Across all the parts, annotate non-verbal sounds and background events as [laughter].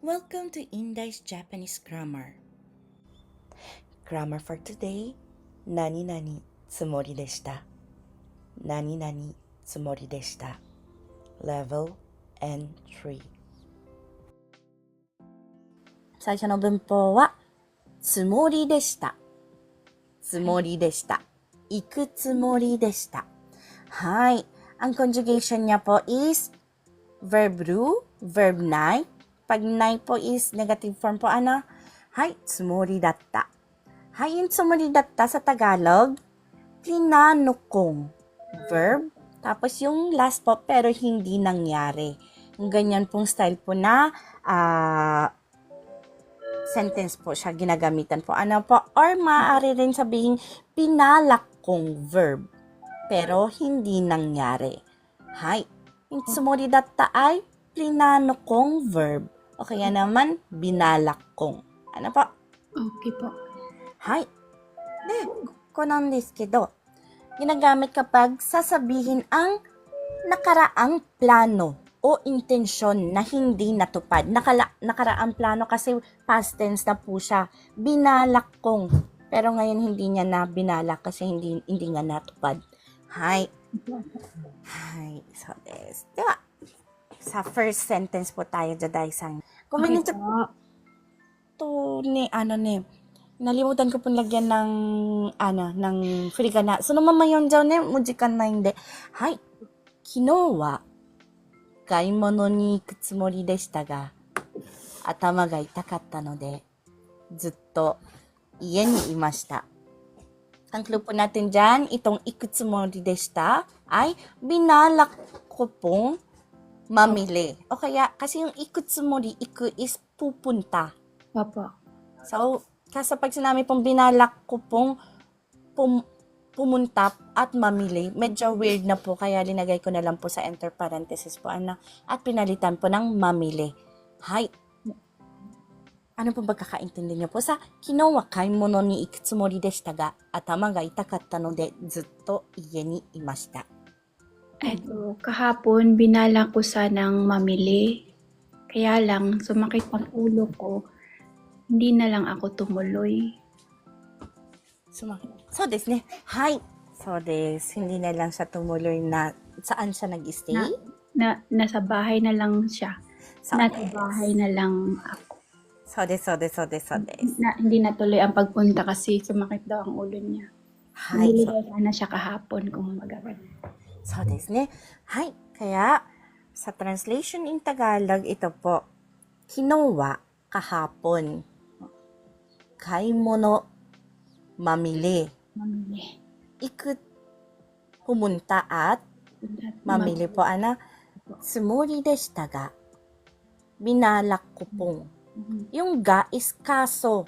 Welcome to Indai's Japanese Grammar. Grammar for today, 何々つもりでした。何々つもりでした。Level N3 最初の文法は、つもりでした。つもりでした。行くつもりでした。はい。Ang conjugation niya po is verb ru, verb nai. Pag nai po is negative form po ano? Hay, tsumori datta. Hay, yung tsumori datta sa Tagalog, plinano kong verb. Tapos yung last po, pero hindi nangyari. Yung ganyan pong style po na ah, sentence po siya ginagamitan po. Ano po? Or maaari rin sabihin, pinalak kong verb. Pero hindi nangyari. Hay. Yung tsumori datta ay plinano kong verb o kaya naman binalak kong. Ano po? Okay po. Hi. De, ko nan desu ginagamit kapag sasabihin ang nakaraang plano o intensyon na hindi natupad. Nakala, nakaraang plano kasi past tense na po siya. Binalak kong. Pero ngayon hindi niya na binalak kasi hindi, hindi nga natupad. Hi. Hi. So, this. Diba? Sa first sentence po tayo, Jaday Sang. Kumain Bakit to ni ano ni nalimutan ko pong lagyan ng ano ng furigana. So no mamayon daw ne mujikan na hindi. Hay. Kino wa kaimono ni iku tsumori deshita ga atama ga itakatta no de zutto iye ni imashita. Ang clue po natin dyan, itong ikutsumori deshita ay binalak ko pong mamili. O kaya, kasi yung ikutsumori, iku is pupunta. Opo. So, kasi pag sinabi pong binalak ko pong pum, pumunta at mamili, medyo weird na po, kaya linagay ko na lang po sa enter parenthesis po, ano, at pinalitan po ng mamili. Hay. Ano po ba kakaintindi niyo po sa kinowa kaimono ni ikutsumori deshita ga atama ga itakatta no de zutto ie ni imashita. Eto, kahapon binala ko sanang mamili. Kaya lang, sumakit ang ulo ko. Hindi na lang ako tumuloy. Sumakit. So, des ne. Hay. So, des. Hindi na lang siya tumuloy na saan siya nag-stay? Na, na, nasa bahay na lang siya. So, nasa des. bahay na lang ako. So, des, so, des, so, des, so, des. Na, hindi natuloy ang pagpunta kasi sumakit daw ang ulo niya. Hay. Bumili So, sana siya kahapon kung magawan. So, mm-hmm. this ne. Hi. Kaya, sa translation in Tagalog, ito po, kinuha kahapon. Kaimono mamili. Mamili. At mamili po, ana. Sumuri deshita ga. Binalak ko. Mm-hmm. Yung ga is kaso.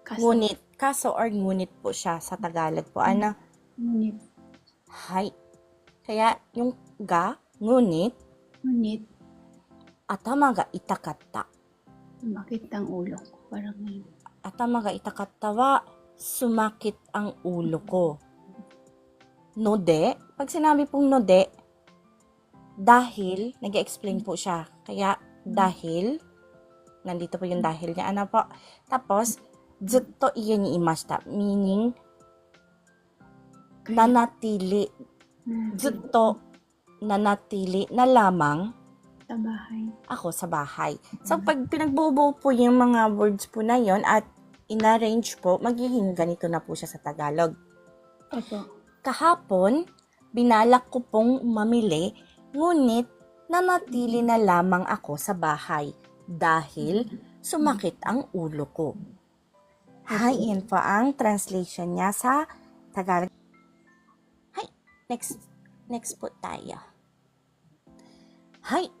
kaso. Ngunit. Kaso or ngunit po siya sa Tagalog po, ana. Ngunit. Hi. Kaya, yung ga, ngunit, ngunit, atama ga itakatta. sumakit ang ulo ko. Parang ngayon. 頭が痛かったは、sumakit ang ulo ko. No de, pag sinabi pong no de, dahil, nag explain po siya. Kaya, dahil, nandito po yung dahil niya. Ano po? Tapos, zutto iye ni imashita. Meaning, nanatili. Zutto nanatili na lamang Sa bahay. ako sa bahay. So, pag pinagbubuo po yung mga words po na yon at inarrange po, magiging ganito na po siya sa Tagalog. Opo. Kahapon, binalak ko pong mamili, ngunit nanatili na lamang ako sa bahay dahil sumakit ang ulo ko. Yan po ang translation niya sa Tagalog Hi, next, next po tayo. Hi,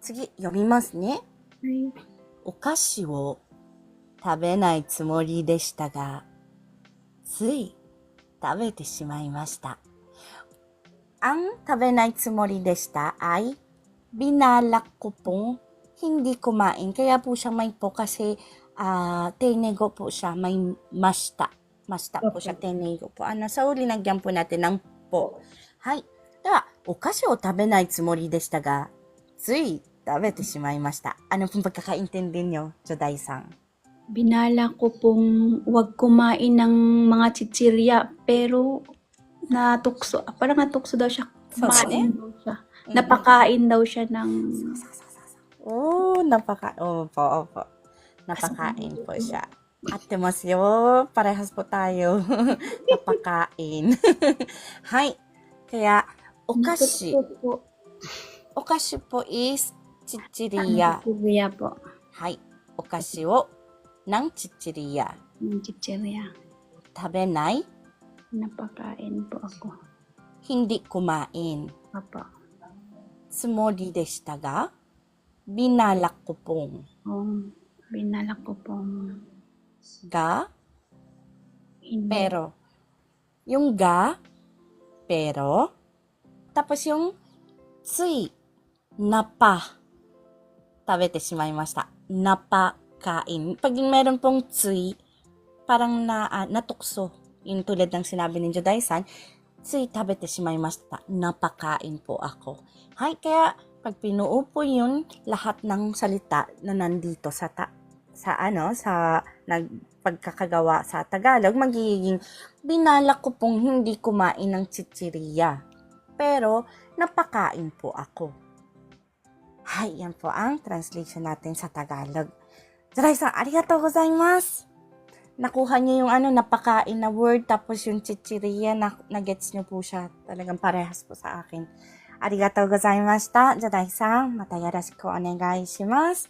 次読みますね。 Ay, お菓子を食べないつもりでしたが、つい食べてしまいました。Ang 食べないつもりでした ay binalak ko pong hindi kumain. Kaya po siya may po kasi ah tenego po siya, may mashita. Mashita po siya, tenego po. Ano, so linagyan po natin ng po. Hay. では、お菓子を食べないつもりでしたが、つい 食べてしまいました。Ano pong pagkakaintindi nyo, Joday-san? Binala ko pong wag kumain ng mga chichirya, pero natukso, ah, parang natukso daw siya. So, Kumain daw siya. Napakain daw siya ng... Oh, napaka... Opo, opo. Napakain po siya. Ate mas yo. Parehas po tayo. [laughs] Napakain. [laughs] Hay. Kaya, okashi. Okashi po is chichiriya. Chichirya po. Hay. Okashi wo ng chichiriya. Ng chichirya. Tabenay, Napakain po ako. hindi kumain. Apo. Sumori deshita ga, binalak ko pong. Oh, binala ko pong Ga, hindi. pero. Yung ga, pero. Tapos yung tsui, napa. Tabete shimai-mashita. Napa, kain. Pag meron pong tsui, parang na, ah, natukso. Yung tulad ng sinabi ni Juday-san, tsui tabete shimai-mashita. Napakain po ako. Hay, kaya pag pinuo po yun, lahat ng salita na nandito sa ta sa ano, sa nagpagkakagawa sa Tagalog, magiging binalak ko pong hindi kumain ng chichiriya. Pero, napakain po ako. Hay, yan po ang translation natin sa Tagalog. Jarai-san, arigatou gozaimasu! Nakuha niyo yung ano, napakain na word, tapos yung chichiriya, na, na-gets niyo po siya. Talagang parehas po sa akin. Arigatou gozaimashita. Jarai-san, mata yoroshiku onegai shimasu.